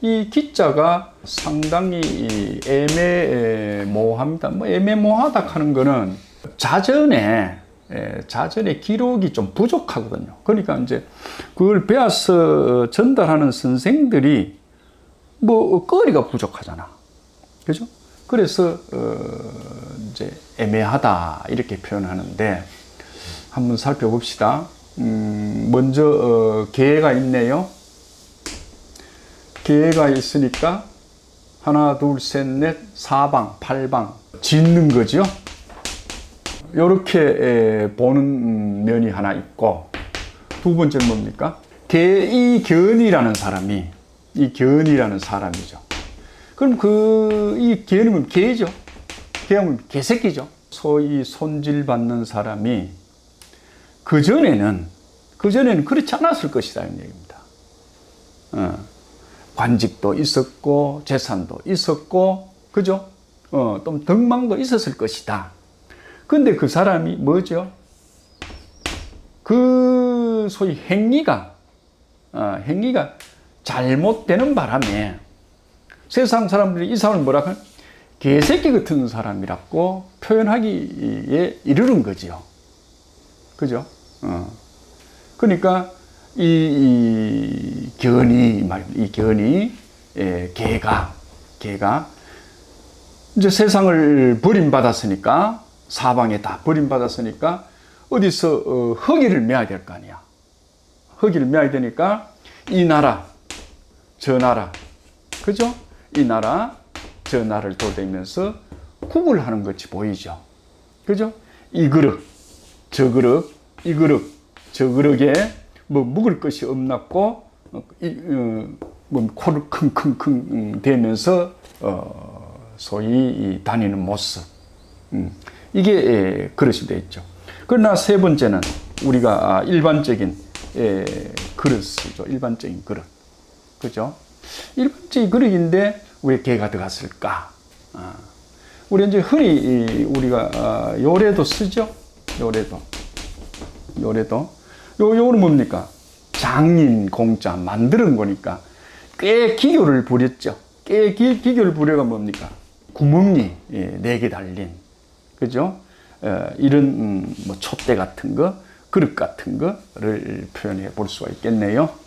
이 기자가 상당히 애매모호합니다. 뭐 애매모호하다 하는 거는 자전에 예, 자전의 기록이 좀 부족하거든요. 그러니까 이제 그걸 배워서 전달하는 선생들이 뭐 거리가 부족하잖아. 그죠? 그래서 어 이제 애매하다 이렇게 표현하는데 한번 살펴봅시다. 음 먼저 어 계가 있네요. 계가 있으니까 하나, 둘, 셋, 넷, 사방, 팔방 짓는 거죠. 이렇게 보는 면이 하나 있고 두 번째는 뭡니까? 개, 이 견이라는 사람이 이 견이라는 사람이죠. 그럼 그이 견이면 개죠. 개하면 개새끼죠. 소위 손질 받는 사람이 그 전에는 그 전에는 그렇지 않았을 것이다 이런 얘기입니다. 어. 관직도 있었고 재산도 있었고 그죠? 어, 또 덕망도 있었을 것이다. 근데 그 사람이 뭐죠? 그 소위 행위가 어, 행위가 잘못되는 바람에 세상 사람들이 이 사람을 뭐라 하면 개새끼 같은 사람이라고 표현하기에 이르는 거지요. 그죠? 어. 그러니까 이, 이 견이 말입니다. 이 견이 예, 개가 개가 이제 세상을 버림받았으니까 사방에 다 버림받았으니까 어디서 어, 허기를 메야 될 거 아니야. 허기를 메야 되니까 이 나라 저 나라 그죠? 이 나라 저 나라를 돌다니면서 구걸하는 것이 보이죠. 그죠? 이 그릇 저 그릇 이 그릇 저 그릇에 뭐 묵을 것이 없났고 어, 이, 어, 뭐 코를 킁킁킁 대면서 어, 소위 이 다니는 모습 음, 이게 예, 그릇이 되어 있죠. 그러나 세 번째는 우리가 아, 일반적인 예, 그릇이죠. 일반적인 그릇, 그죠? 일반적인 그릇인데 왜 개가 들어갔을까? 아, 우리 이제 흔히 이, 우리가 아, 요래도 쓰죠. 요래도, 요래도. 요, 요거는 뭡니까? 장인 공자 만드는 거니까 꽤 기교를 부렸죠. 꽤 기, 기교를 부려가 뭡니까? 구멍이 예, 네개 달린 그죠? 어, 이런 음, 뭐 촛대 같은 거, 그릇 같은 거를 표현해 볼 수가 있겠네요.